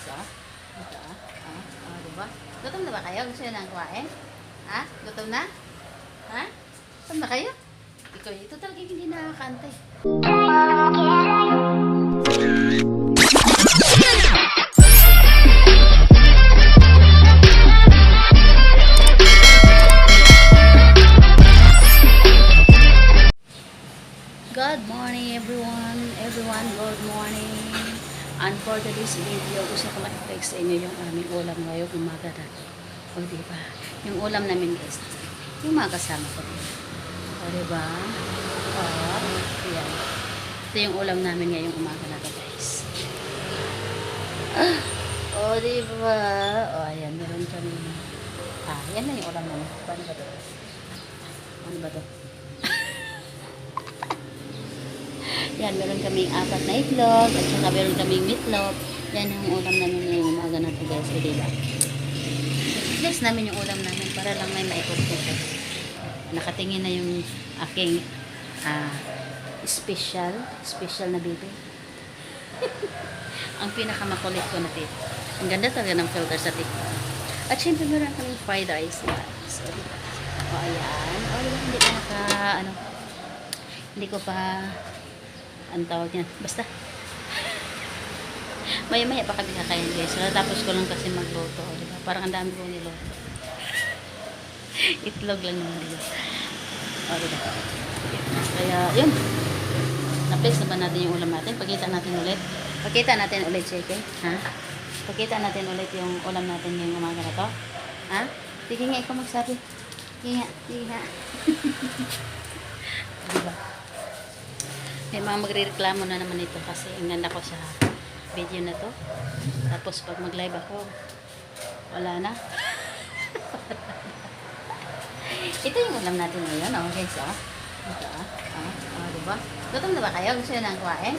guys, oh. Ito, oh. Oh, oh diba? Gutom na ba kayo? Gusto nyo nang kumain? Ha? Gutom na? Ha? Gutom na kayo? Ikaw, ito talaga hindi nakakantay. And for today's video, gusto ko ma-flex sa inyo yung aming ulam ngayong umaga na. O diba? Yung ulam namin guys, yung mga kasama ko din. O diba? O, yan. Ito yung ulam namin ngayong umaga na to guys. Ah, o diba? O ayan, meron kami. Ah, yan na yung ulam namin. Paano ba to? Ano ba to? Yan, meron kaming apat na itlog, at saka meron kaming meatloaf. Yan yung ulam namin ngayong umaga na to guys, o diba? Flex namin yung ulam namin para lang may maikot ko. Nakatingin na yung aking ah, special, special na baby. Ang pinakamakulit ko na tip. Ang ganda talaga ng filter sa TikTok. At syempre meron kaming fried rice. Yan. So, diba? O, ayan. O, diba? Hindi ko naka, ano, hindi ko pa ang tawag niyan. Basta. Maya-maya pa kami kakain guys. Natapos ko lang kasi magluto. Di ba? Parang ang dami ko niluto. Itlog lang naman dito. O, di ba? Kaya, yun. Na-place na ba natin yung ulam natin? Pakita natin ulit. Pakita natin ulit, Cheke. Ha? Pakita natin ulit yung ulam natin ngayong umaga na to. Ha? Sige nga, ikaw magsabi. Sige nga, sige nga. di ba? May mga magre-reklamo na naman ito kasi ingnan ako sa video na to. Tapos pag mag-live ako, wala na. ito yung ulam natin ngayon, oh, guys, oh. Ito, oh. Oh, oh, diba? Gutom na ba kayo? Gusto nyo nang kumain?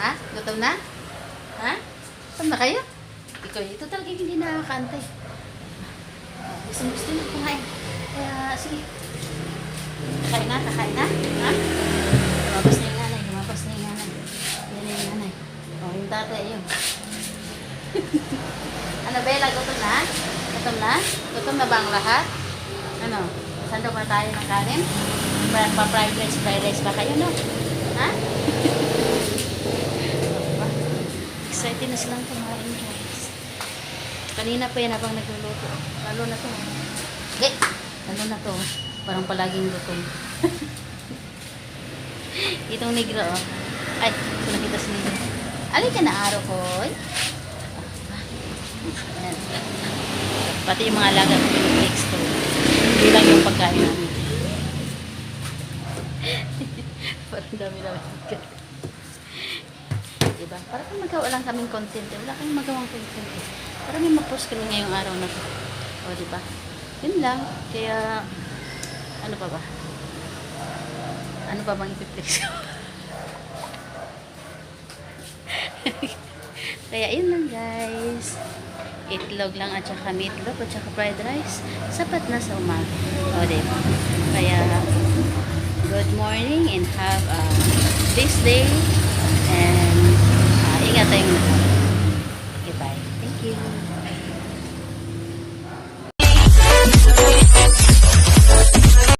Ha? Gutom na? Ha? Gutom na kayo? Ikaw, ito talaga hindi nakakantay. Oh, gusto gusto nyo kumain. Kaya, sige. Kakain na, kakain na. Ha? Lumabas na yung nanay, lumabas na yung nanay. Yan na yung nanay. O, yung tatay, yun. ano, Bella, gutom na? Gutom na? Gutom na ba ang lahat? Ano? Saan daw ba tayo ng kanin? Pa- Pa-fried rice, fried rice ba kayo, no? Ha? Excited na silang kumain, guys. Kanina pa yan habang nagluluto. Lalo na to. Okay. Lalo na to. Parang palaging gutom. Itong negro, oh. Ay, ito nakita si negro. Alin ka na araw ko, oy. Ayan. Pati yung mga alaga ko pinag-mix ko. Hindi lang yung pagkain namin. Parang dami-dami. diba? Para kung magawa lang kaming content. eh. Wala kaming magawang content. eh. Para may ma-post kami ngayong araw na to. O, diba? Yun lang. Kaya, ano pa ba? Ano pa bang ipiplex ko? Kaya yun lang guys. Itlog lang at saka meatloaf at saka fried rice. Sapat na sa umaga. O diba? Kaya good morning and have a this day and uh, ingat tayong lahat.